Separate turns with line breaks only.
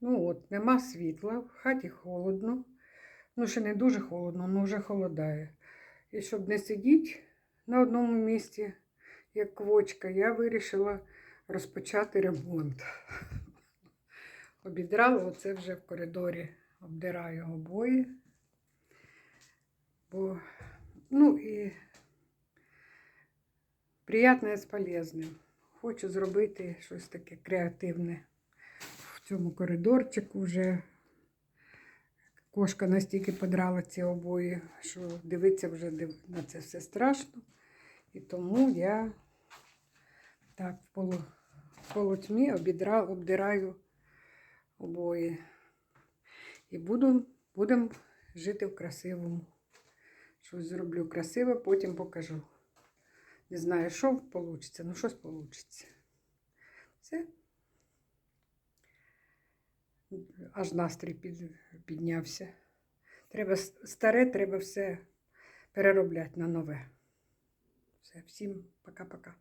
Ну от, нема світла, в хаті холодно. Ну, ще не дуже холодно, але вже холодає. І щоб не сидіти на одному місці, як квочка, я вирішила розпочати ремонт. Обідрала оце вже в коридорі, обдираю обої. Бо, ну і приємне з полезним. Хочу зробити щось таке креативне цьому коридорчику вже. Кошка настільки подрала ці обої, що дивитися вже на це все страшно. І тому я так в полу, полутьмі обідра, обдираю обої. І будемо жити в красивому. Щось зроблю красиве, потім покажу. Не знаю, що вийде, ну щось вийде. Все. Аж настрій під, піднявся. Треба старе, треба все переробляти на нове. Все, всім пока-пока.